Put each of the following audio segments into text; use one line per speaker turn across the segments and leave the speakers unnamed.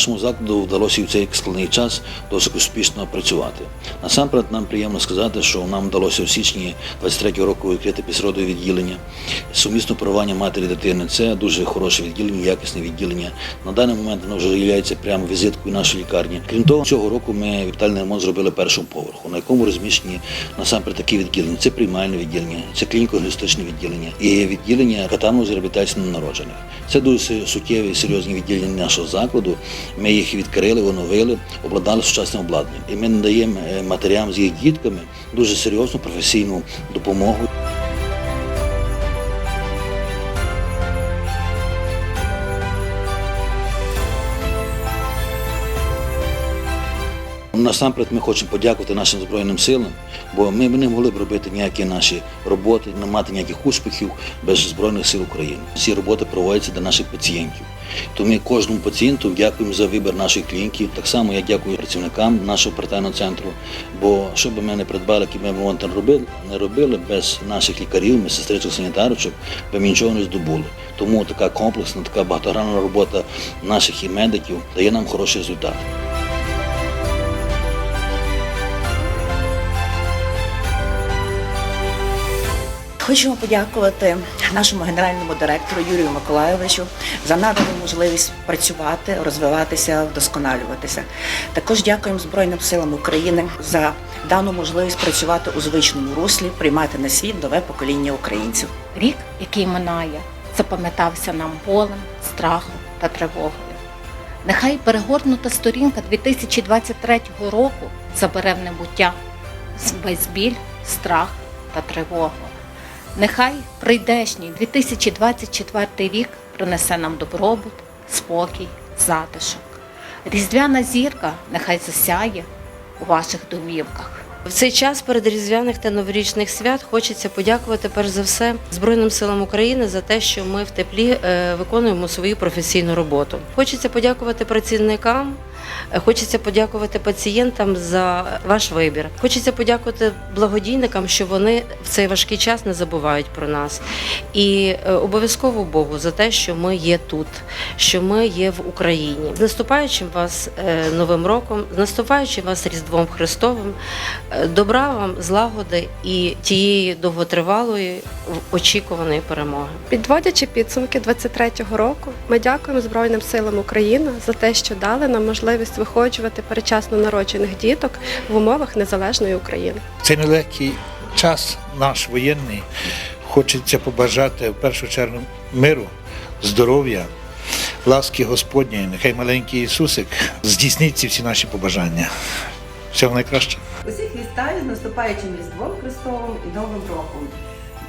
Нашому закладу вдалося і в цей складний час досить успішно працювати. Насамперед, нам приємно сказати, що нам вдалося в січні 23-го року відкрити пісродове відділення. Сумісно керування матері і дитини це дуже хороше відділення, якісне відділення. На даний момент воно вже є прямо візиткою нашої лікарні. Крім того, цього року ми вітальний ремонт зробили першому поверху, на якому розміщені насамперед такі відділення. Це приймальне відділення, це клініко-гістичне відділення і відділення катану з реабілітації ненароджених. Це дуже суттєві і серйозні відділення нашого закладу. Ми їх відкрили, оновили, обладнали сучасним обладнанням. І ми надаємо е, матерям з їх дітками дуже серйозну професійну допомогу. Насамперед ми хочемо подякувати нашим Збройним силам, бо ми б не могли б робити ніякі наші роботи, не мати ніяких успіхів без Збройних сил України. Всі роботи проводяться для наших пацієнтів. Тому ми кожному пацієнту дякуємо за вибір нашої клініки. Так само я дякую працівникам нашого оперативного центру. Бо що би ми не придбали, які ми ремонт не робили, не робили без наших лікарів, медсестричок, санітарочок, би ми нічого не здобули. Тому така комплексна, така багатогранна робота наших і медиків дає нам хороший результат.
Хочемо подякувати нашому генеральному директору Юрію Миколайовичу за надану можливість працювати, розвиватися, вдосконалюватися. Також дякуємо Збройним силам України за дану можливість працювати у звичному руслі, приймати на світ нове покоління українців.
Рік, який минає, запам'ятався нам болем, страхом та тривогою. Нехай перегорнута сторінка 2023 року забере в небуття весь біль, страх та тривогу. Нехай прийдешній 2024 рік принесе нам добробут, спокій, затишок. Різдвяна зірка нехай засяє у ваших домівках.
В цей час перед різдвяних та новорічних свят хочеться подякувати перш за все Збройним силам України за те, що ми в теплі е, виконуємо свою професійну роботу. Хочеться подякувати працівникам, хочеться подякувати пацієнтам за ваш вибір. Хочеться подякувати благодійникам, що вони в цей важкий час не забувають про нас. І е, обов'язково Богу за те, що ми є тут, що ми є в Україні. З наступаючим вас е, новим роком, з наступаючим вас Різдвом Христовим. Е, Добра вам, злагоди і тієї довготривалої очікуваної перемоги.
Підводячи підсумки 23-го року, ми дякуємо Збройним силам України за те, що дали нам можливість виходжувати перечасно народжених діток в умовах незалежної України.
Цей нелегкий час наш воєнний. Хочеться побажати в першу чергу миру, здоров'я, ласки Господньої. Нехай маленький Ісусик здійснить ці всі наші побажання. Всього найкращого.
Усіх вітаю з наступаючим Різдвом Христовим і Новим роком.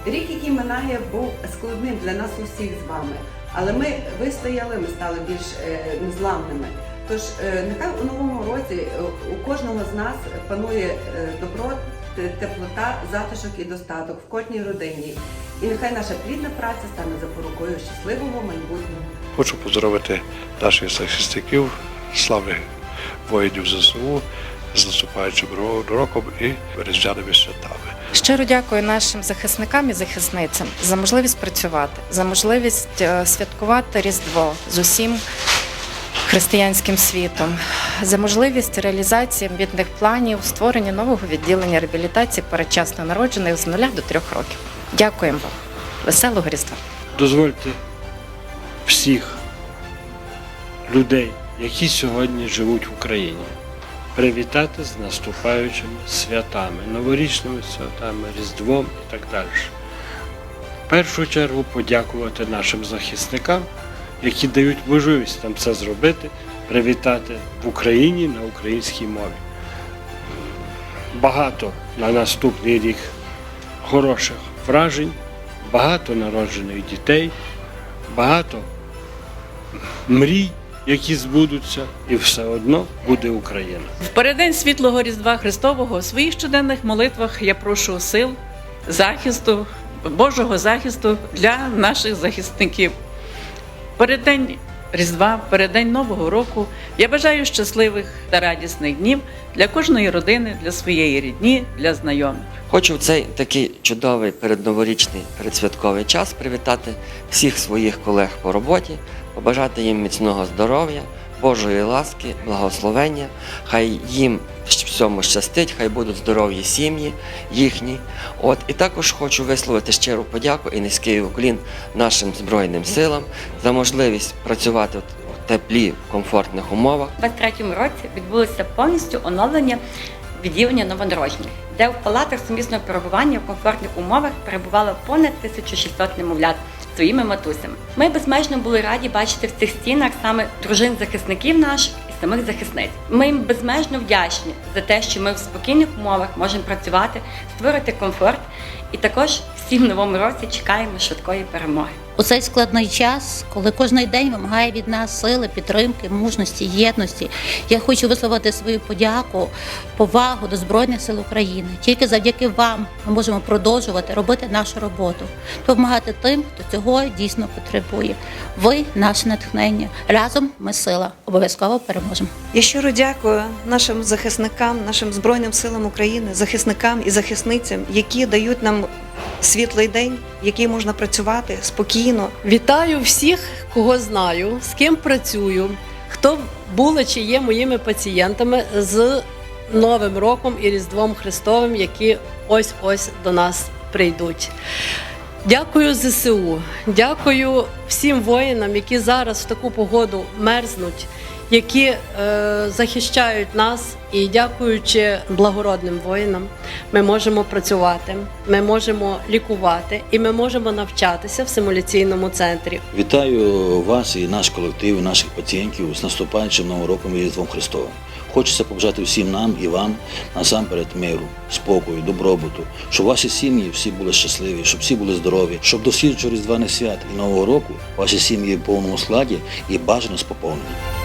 Рік, який минає, був складним для нас усіх з вами, але ми вистояли, ми стали більш е, незламними. Тож е, нехай у новому році е, у кожного з нас панує е, добро, теплота, затишок і достаток в кожній родині. І нехай наша плідна праця стане запорукою щасливого майбутнього.
Хочу поздоровити наших захисників, слави воїнів ЗСУ з наступаючим роком і різдвяними святами.
Щиро дякую нашим захисникам і захисницям за можливість працювати, за можливість святкувати Різдво з усім християнським світом, за можливість реалізації амбітних планів, створення нового відділення реабілітації передчасно народжених з нуля до трьох років. Дякуємо вам. Веселого Різдва!
дозвольте всіх людей, які сьогодні живуть в Україні, привітати з наступаючими святами, новорічними святами, Різдвом і так далі. В першу чергу подякувати нашим захисникам, які дають можливість нам це зробити, привітати в Україні на українській мові. Багато на наступний рік хороших вражень, багато народжених дітей, багато мрій, які збудуться, і все одно буде Україна.
В переддень світлого Різдва Христового у своїх щоденних молитвах я прошу сил, захисту, Божого захисту для наших захисників. Переддень Різдва, переддень Нового року я бажаю щасливих та радісних днів для кожної родини, для своєї рідні, для знайомих.
Хочу в цей такий чудовий передноворічний передсвятковий час привітати всіх своїх колег по роботі, побажати їм міцного здоров'я, Божої ласки, благословення, хай їм всьому щастить, хай будуть здорові сім'ї їхні. От і також хочу висловити щиру подяку і низький уклін нашим збройним силам за можливість працювати в теплі, комфортних умовах.
У 23-му році відбулося повністю оновлення відділення новонароджених, де в палатах сумісного перебування в комфортних умовах перебувало понад 1600 немовлят своїми матусями. Ми безмежно були раді бачити в цих стінах саме дружин захисників наших і самих захисниць. Ми їм безмежно вдячні за те, що ми в спокійних умовах можемо працювати, створити комфорт, і також всім новому році чекаємо швидкої перемоги.
У цей складний час, коли кожен день вимагає від нас сили, підтримки, мужності, єдності, я хочу висловити свою подяку, повагу до Збройних сил України. Тільки завдяки вам ми можемо продовжувати робити нашу роботу, допомагати тим, хто цього дійсно потребує. Ви наше натхнення. Разом ми сила. Обов'язково переможемо.
Я щиро дякую нашим захисникам, нашим збройним силам України, захисникам і захисницям, які дають нам світлий день, який можна працювати спокійно.
Вітаю всіх, кого знаю, з ким працюю, хто були чи є моїми пацієнтами з Новим роком і Різдвом Христовим, які ось ось до нас прийдуть. Дякую ЗСУ, дякую всім воїнам, які зараз в таку погоду мерзнуть, які е, захищають нас. І дякуючи благородним воїнам, ми можемо працювати, ми можемо лікувати і ми можемо навчатися в симуляційному центрі.
Вітаю вас і наш колектив, наших пацієнтів з наступаючим Новим роком і Різдвом Христовим. Хочеться побажати всім нам і вам насамперед миру, спокою, добробуту, щоб ваші сім'ї всі були щасливі, щоб всі були здорові, щоб до слідчого різдвяних свят і Нового року ваші сім'ї в повному складі і бажано з поповненням.